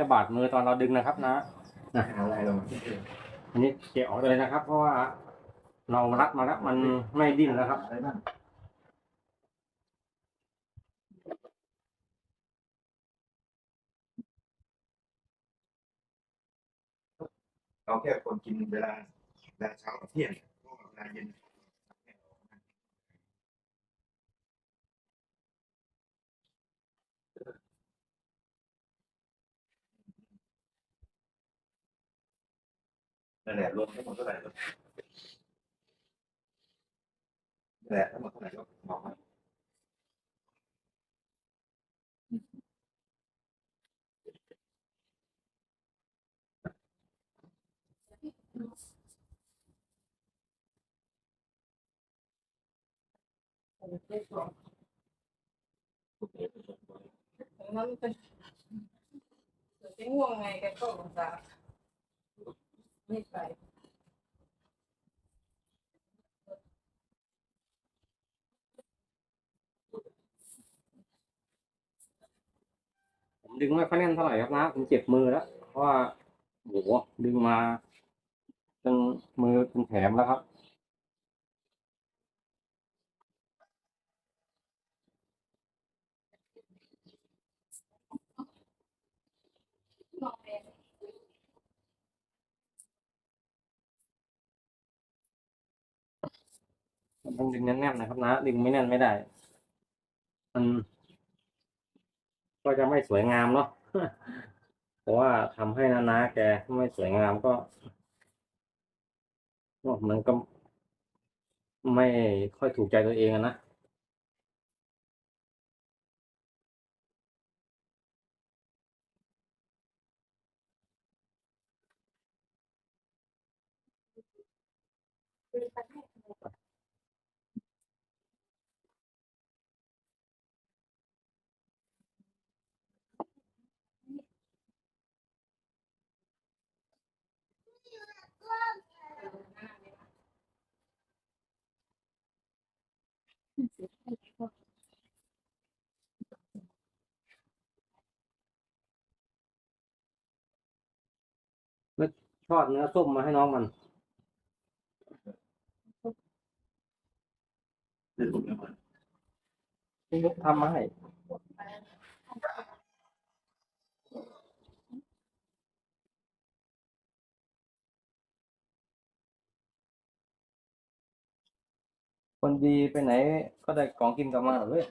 จะบาดมือตอนเราดึงนะครับ นะเอาอะไรลงอันนี้เกี่ยวออกเลยนะครับ เพราะว่าเรารัดมาแล้วมันไม่ดิ้นแล้วครับอะไรบ้างเราแค่คนกินเวลาเวลาเช้ากับเที่ยงเพราะว่าเวลาเย็น นั่นแหละรวมทั้งหมดเท่าไหร่ครับนั่นแหละทั้งหมดเท่าไหร่ก็บอกมานั้นเป็นเดี๋ยวจะง่วงไงแกก็ลงตา ไม่ไปผมดึงไม่ค่อยแน่นเท่าไหร่ครับนะผมเจ็บมือแล้ว เพราะว่าโหดึงมาจนมือเป็นแผลแล้วครับ นอนเอง มันต้องดึงแน่นๆนะครับนะ ดึงไม่แน่นไม่ได้ มันก็จะไม่สวยงามเนาะเพราะว่าทำให้นานาแกไม่สวยงามก็มันก็ไม่ค่อยถูกใจตัวเองนะ นะทอดเนื้อส้มมาให้น้องมันพี่นุกทำมาให้คนดีไปไหนก็ได้ของกินกลับมาเลย